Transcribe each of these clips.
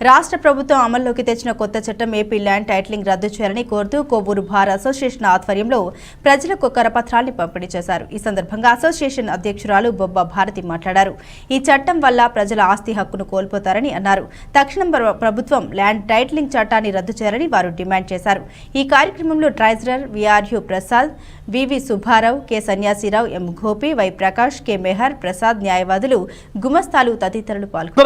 రాష్ట్ర ప్రభుత్వం అమల్లోకి తెచ్చిన కొత్త చట్టం ఏపీ ల్యాండ్ టైటిలింగ్ రద్దు చేయాలని కోరుతూ కొవ్వూరు బార్ అసోసియేషన్ ఆధ్వర్యంలో ప్రజలకు కరపత్రాల్ని పంపిణీ చేశారు. ఈ సందర్భంగా అసోసియేషన్ అధ్యక్షురాలు బొబ్బ భారతి మాట్లాడారు. ఈ చట్టం వల్ల ప్రజల ఆస్తి హక్కును కోల్పోతారని అన్నారు. తక్షణం ప్రభుత్వం ల్యాండ్ టైటిలింగ్ చట్టాన్ని రద్దు చేయాలని వారు డిమాండ్ చేశారు. ఈ కార్యక్రమంలో treasurer V R U Prasad V V Subbarao K Sanyasirao M Gopi Y Prakash K Mehar Prasad న్యాయవాదులు గుమస్తాలు తదితరులు పాల్గొన్నారు.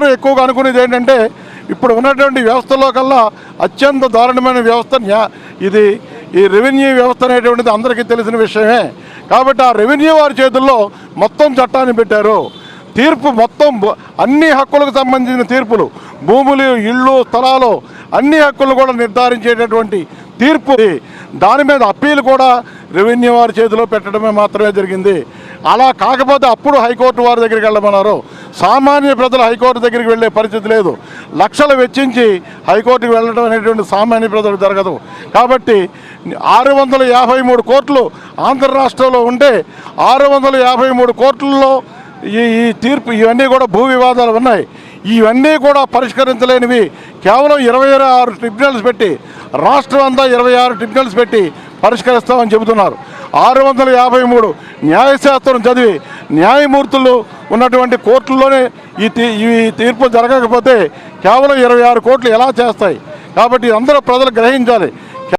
అందరూ ఎక్కువగా అనుకునేది ఏంటంటే ఇప్పుడు ఉన్నటువంటి వ్యవస్థలో కల్లా అత్యంత దారుణమైన వ్యవస్థ ఇది ఈ రెవెన్యూ వ్యవస్థ అనేటువంటిది అందరికీ తెలిసిన విషయమే. కాబట్టి ఆ రెవెన్యూ వారి చేతుల్లో మొత్తం చట్టాన్ని పెట్టారు. తీర్పు మొత్తం బ- అన్ని హక్కులకు సంబంధించిన తీర్పులు భూములు ఇళ్ళు స్థలాలు అన్ని హక్కులు కూడా నిర్ధారించేటటువంటి తీర్పు. దాని మీద అప్పీలు కూడా రెవెన్యూ వారి చేతిలో పెట్టడమే మాత్రమే జరిగింది. అలా కాకపోతే అప్పుడు హైకోర్టు వారి దగ్గరికి వెళ్ళమన్నారు. సామాన్య ప్రజలు హైకోర్టు దగ్గరికి వెళ్ళే పరిస్థితి లేదు. లక్షలు వెచ్చించి హైకోర్టుకి వెళ్ళడం అనేటువంటి సామాన్య ప్రజలకు జరగదు. కాబట్టి ఆరు వందల యాభై మూడు కోట్లు ఆంధ్ర రాష్ట్రంలో ఉంటే ఆరు వందల యాభై మూడు కోట్లలో ఈ ఈ తీర్పు ఇవన్నీ కూడా భూ వివాదాలు ఉన్నాయి. ఇవన్నీ కూడా పరిష్కరించలేనివి. కేవలం ఇరవై ఆరు ట్రిబ్యునల్స్ పెట్టి రాష్ట్రం అంతా ఇరవై ఆరు ట్రిబ్యునల్స్ పెట్టి పరిష్కరిస్తామని చెబుతున్నారు. ఆరు వందల యాభై మూడు న్యాయశాస్త్రం చదివి న్యాయమూర్తులు ఉన్నటువంటి కోర్టుల్లోనే ఈ తీ ఈ తీర్పు జరగకపోతే కేవలం ఇరవై ఆరు కోట్లు ఎలా చేస్తాయి? కాబట్టి అందరూ ప్రజలు గ్రహించాలి.